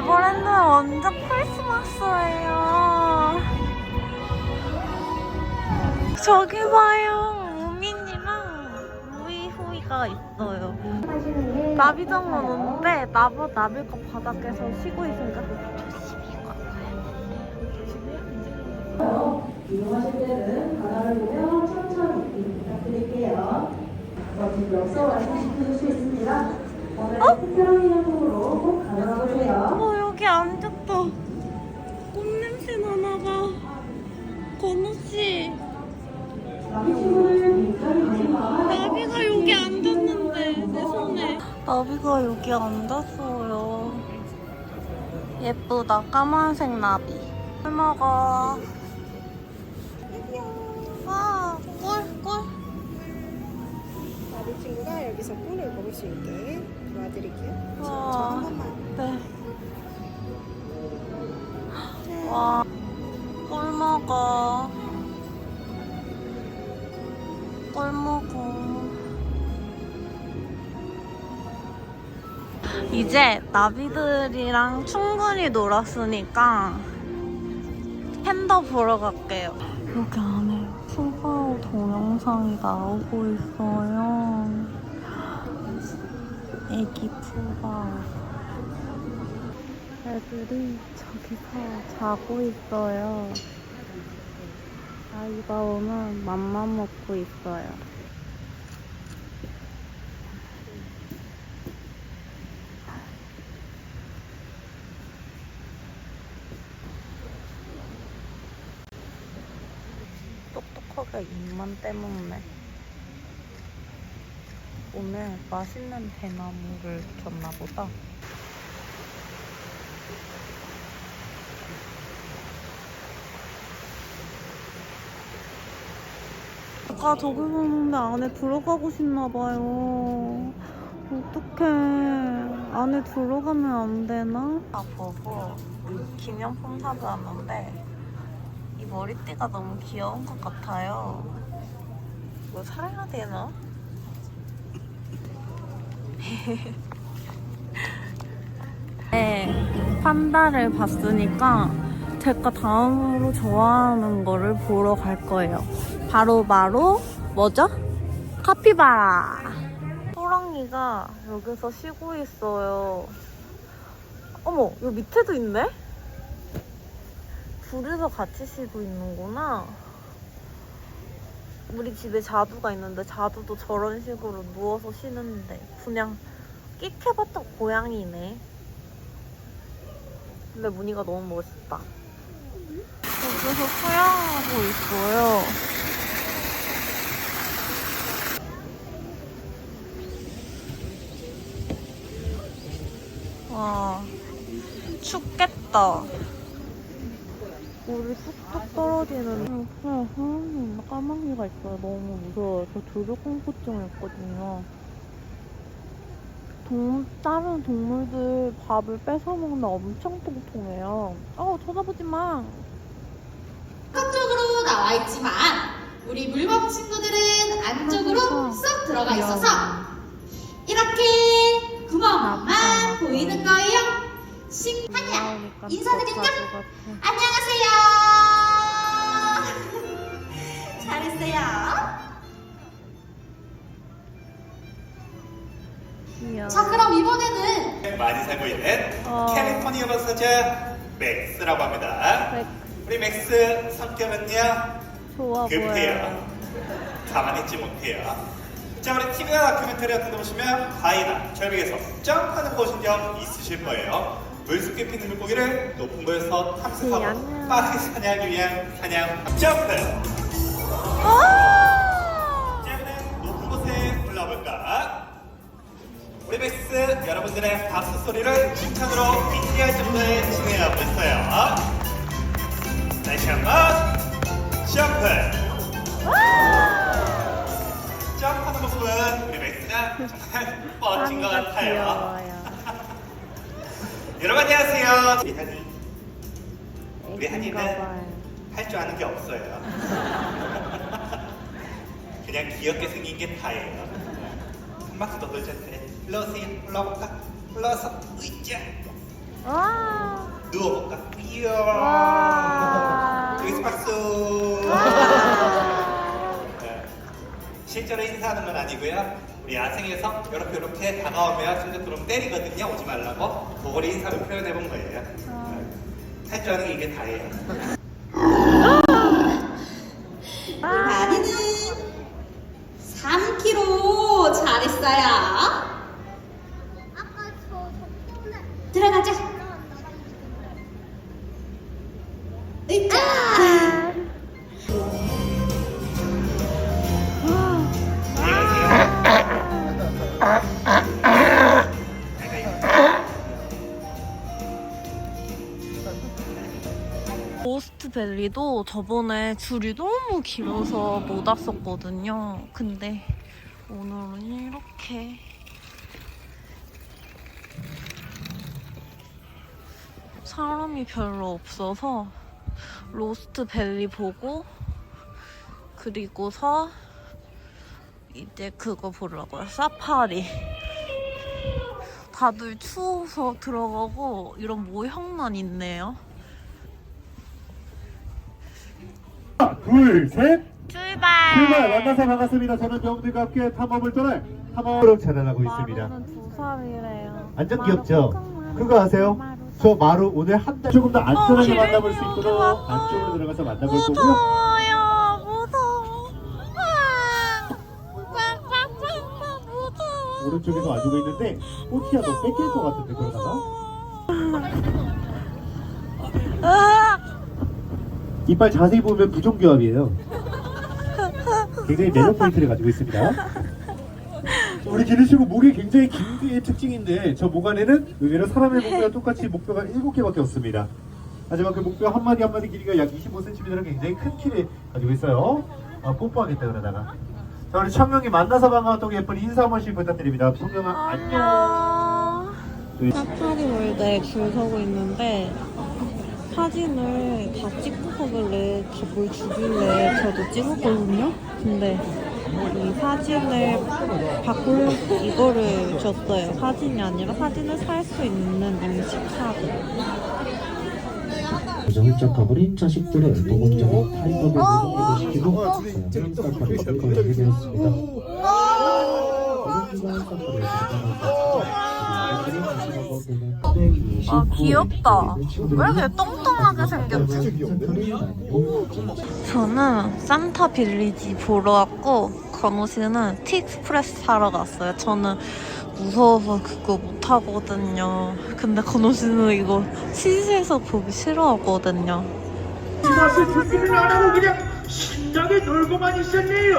에버랜드 완전 크리스마스예요. 저기 봐요. 우민이랑 우이후이가 있어요. 나비정원 오는데 나보 나비가 바닥에서 쉬고 있으니까 조심히 가봐요. 이동하실 때는 바닥을 보며 천천히 부탁드릴게요. 어, 지금 역서 완성시켜줄 수 있습니다. 오늘 특별한 기념품으로 꼭 가져가 보세 나비 나비가 여기 앉았는데 내 손에. 나비가 여기 앉았어요. 예쁘다 까만색 나비. 꿀 먹어. 와, 꿀, 꿀. 나비 친구가 여기서 꿀을 먹을 수 있게 도와드릴게요. 저 와, 한 번만. 네. 와, 꿀 먹어. 이제 나비들이랑 충분히 놀았으니까 팬더 보러 갈게요. 여기 안에 푸바오 동영상이 나오고 있어요. 애기 푸바오. 애들이 저기서 자고 있어요. 아이가 오면 맘만 먹고 있어요. 똑똑하게 입만 떼먹네. 오늘 맛있는 대나무를 줬나 보다. 아까 저기 보는데 안에 들어가고 싶나 봐요. 어떡해. 안에 들어가면 안 되나? 아, 보고 기념품 사러 왔는데 이 머리띠가 너무 귀여운 것 같아요. 이거 사야 되나? 네, 판다를 봤으니까 제가 다음으로 좋아하는 거를 보러 갈 거예요. 바로 바로 뭐죠? 카피바라. 호랑이가 여기서 쉬고 있어요. 어머, 여기 밑에도 있네? 둘이서 같이 쉬고 있는구나. 우리 집에 자두가 있는데 자두도 저런 식으로 누워서 쉬는데 그냥 끽해봤자 고양이네. 근데 무늬가 너무 멋있다. 여기서 수영하고 있어요. 와, 춥겠다. 물이 뚝뚝 떨어지는 그냥 하얀 까마귀가 있어요. 너무 무서워요. 저 조류공포증 있거든요. 동, 다른 동물들 밥을 뺏어 먹는 엄청 통통해요. 어, 쳐다보지 마. 바깥쪽으로 나와 있지만 우리 물범 친구들은 안쪽으로 쏙 들어가 있어서 이렇게 구멍만 보이는 거예요. 신하냐 나오니까 인사드릴까? 안녕하세요. 잘했어요. 귀여워. 자 그럼 이번에는 많이 살고 있는 어. 캘리포니아 버섯자 맥스라고 합니다. 네, 우리 맥스 성격은요 좋아 급해요. 보여요. 가만히 있지 못해요. 자 우리 TV나 다큐멘터리 같은 데 보시면 바위나 절벽에서 점프하는 거 보신 적 있으실 거예요. 물속 깊이 있는 물고기를 높은 곳에서 네, 탐색하고. 빠르게 사냥하기 위한 사냥 점프. 아! 이제는 높은 곳에 올라볼까? 우리 맥스 여러분들의 박수 소리를 칭찬으로 삐끼할 정도의 진행하고 있어요. 다시 한번 점프. 점프하는 모습은 우리 맥스가 정말 멋진 것 같아요. 여러분 안녕하세요. 우리 한이 우리 애기인가 한이는. 할 줄 아는 게 없어요. 그냥 귀엽게 생긴 게 다예요. 한 바퀴 더. 올라오세요. 올라볼까? 올라와서 으이짜. 와. 누워볼까? 이야. 와. 여기서 박수. 와. 네. 실제로 인사하는 건 아니고요. 우리 야생에서 이렇게 이렇게 다가오면 친구들은 때리거든요. 오지 말라고. 그걸 인사로 표현해 본 거예요. 네. 할줄 아는 게 이게 다예요. 다리는 3kg 잘했어요. 로스트밸리도 저번에 줄이 너무 길어서 못 왔었거든요. 근데 오늘은 이렇게 사람이 별로 없어서 로스트 밸리 보고 그리고서 이제 그거 보려고요. 사파리. 다들 추워서 들어가고 이런 모형만 있네요. 둘, 셋, 출발! 출발! 만나서 반갑습니다. 저는 여러분들과 함께 탐험을 떠날 탐험으로 찾아나고 있습니다. 두 살이래요. 완전 귀엽죠? 그거 아세요? 저 마루 오늘 한 달 조금 더 안전하게 길을 만나볼 수 있도록. 안쪽으로 들어가서 만나볼 거고요. 무서워요, 무서워. 오른쪽에서 와주고 있는데 꼬티야 너 뺏길 것 같은데 그러다가! 이빨 자세히 보면 부종교합이에요. 굉장히 매력 포인트를 가지고 있습니다. 우리 기르시고 목이 굉장히 긴 게 특징인데 저 목 안에는 의외로 사람의 목과 똑같이 목뼈가 7개밖에 없습니다. 하지만 그 목뼈 한 마디 한 마디 길이가 약 25cm라는 굉장히 큰 키를 가지고 있어요. 아, 뽀뽀하겠다 그러다가. 자 우리 청명이 만나서 반가웠던 예쁜 인사 한 번씩 부탁드립니다. 청명아 안녕. 사파리 월드에 줄 서고 있는데 사진을 다 찍고 가길래 다 뭘 주길래 저도 찍었거든요. 근데 이 사진을 바꿀 이거를 줬어요. 사진이 아니라 사진을 살 수 있는 음식 카드. 가정을 짝가버린 자식들을 모범적인 타이거를 회복시키고 다양한 사건을 해결하게 되었습니다. 아 귀엽다. 왜 이렇게 똥똥하게 생겼지? 저는 산타 빌리지 보러 왔고 건우 씨는 티익스프레스 사러 갔어요. 저는 무서워서 그거 못 하거든요. 근데 건우 씨는 이거 시시해서 보기 싫어하거든요. 맛을 준비를 안 하고 그냥 신나게 놀고만 있었네요.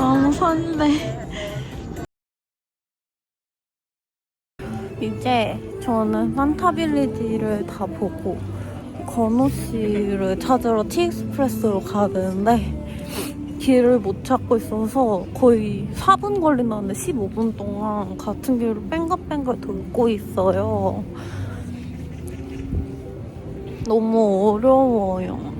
너무 설레. 이제 저는 산타빌리지를 다 보고 건우 씨를 찾으러 티익스프레스로 가야 되는데 길을 못 찾고 있어서 거의 4분 걸린다는데 15분 동안 같은 길을 뺑글뺑글 돌고 있어요. 너무 어려워요.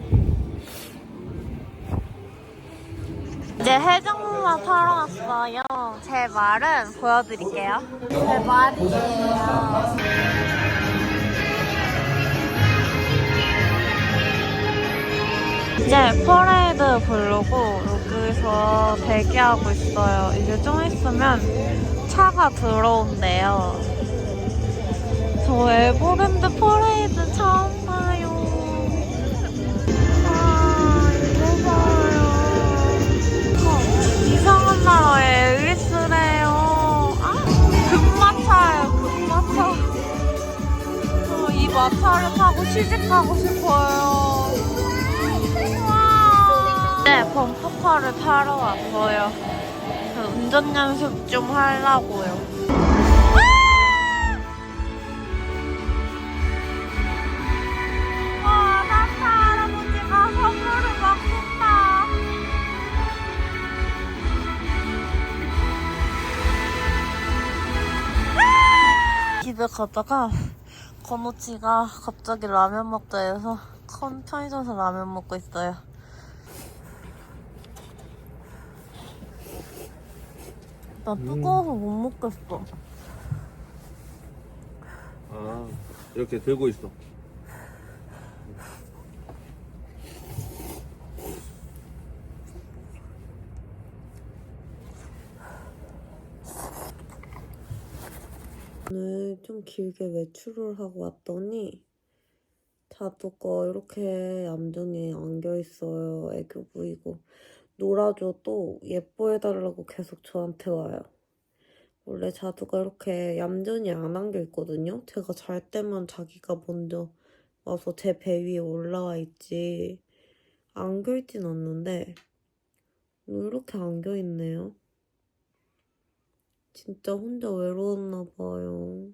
이제 해장 맛 하러 왔어요. 제 말은 보여드릴게요. 제 말이에요. 이제 퍼레이드 보려고 여기서 대기하고 있어요. 이제 좀 있으면 차가 들어온대요. 저 에버랜드 퍼레이드 처음 마차를 타고 시집가고 싶어요. 와. 네, 벙커카를 타러 왔어요. 그 운전 연습 좀 하려고요. 아! 아, 아! 집에 가다가 건우치가 갑자기 라면 먹자 해서 컨 편의점에서 라면 먹고 있어요. 나 뜨거워서 못 먹겠어. 아 이렇게 들고 있어 오늘 좀 길게 외출을 하고 왔더니 자두가 이렇게 얌전히 안겨있어요. 애교 부이고. 놀아줘도 예뻐해달라고 계속 저한테 와요. 원래 자두가 이렇게 얌전히 안 안겨있거든요. 제가 잘 때만 자기가 먼저 와서 제 배 위에 올라와 있지. 안겨있진 않는데 오늘 이렇게 안겨있네요. 진짜 혼자 외로웠나 봐요.